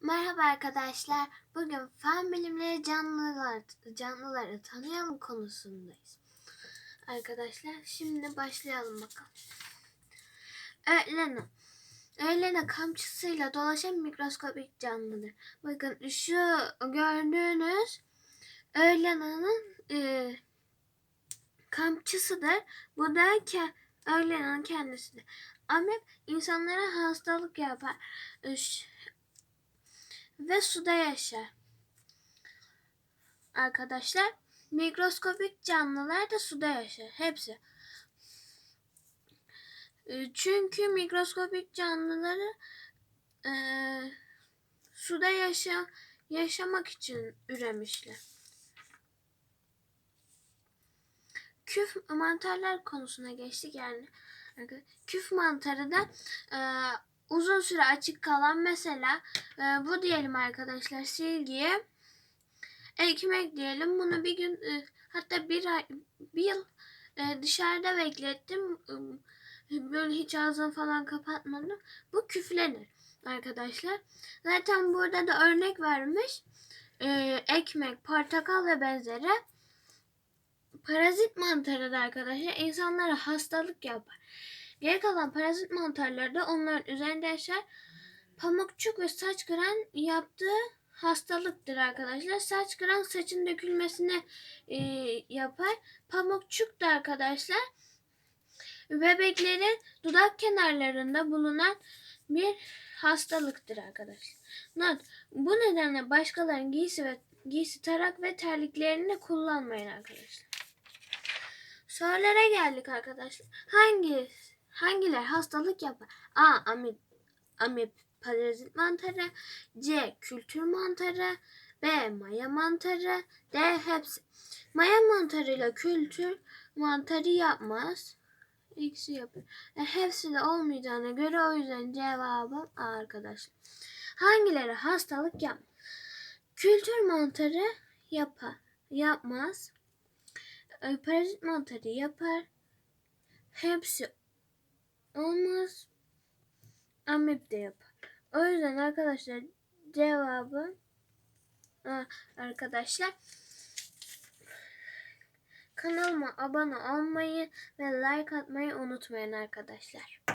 Merhaba arkadaşlar. Bugün fen bilimleri canlılar canlıları tanıyalım konusundayız. Arkadaşlar şimdi başlayalım bakalım. Öğlene. Öğlene kamçısıyla dolaşan mikroskopik canlıdır. Bakın şu gördüğünüz öğlenenin e, kamçısıdır. Bu da ke, öğlenenin kendisidir. Amip insanlara hastalık yapar. Ve suda yaşar. Arkadaşlar mikroskopik canlılar da suda yaşar. Hepsi. E, Çünkü mikroskopik canlıları e, suda yaşa, yaşamak için üremişler. Küf mantarlar konusuna geçtik yani. Küf mantarı da e, uzun süre açık kalan mesela e, bu diyelim arkadaşlar silgiye ekmek diyelim. Bunu bir gün e, hatta bir ay bir yıl e, dışarıda beklettim. E, böyle hiç ağzını falan kapatmadım. Bu küflenir arkadaşlar. Zaten burada da örnek vermiş. E, ekmek portakal ve benzeri parazit mantarı da arkadaşlar insanlara hastalık yapar Geri kalan parazit mantarları da onların üzerinde yaşar. Pamukçuk ve saç kıran yaptığı hastalıktır arkadaşlar. Saç kıran saçın dökülmesine e, yapar. Pamukçuk da arkadaşlar bebeklerin dudak kenarlarında bulunan bir hastalıktır arkadaşlar. Not. Bu nedenle başkalarının giysi ve giysi tarak ve terliklerini kullanmayın arkadaşlar. Sorulara geldik arkadaşlar. Hangi hangileri hastalık yapar? A. Amip, amip parazit mantarı. C. Kültür mantarı. B. Maya mantarı. D. Hepsi. Maya mantarıyla kültür mantarı yapmaz. İkisi yapar. E, hepsi de olmayacağına göre o yüzden cevabım A arkadaşlar. Hangileri hastalık yapmaz? Kültür mantarı yapar. Yapmaz. E, parazit mantarı yapar. Hepsi olmaz. Amip de yapar. O yüzden arkadaşlar cevabı Ha, arkadaşlar kanalıma abone olmayı ve like atmayı unutmayın arkadaşlar.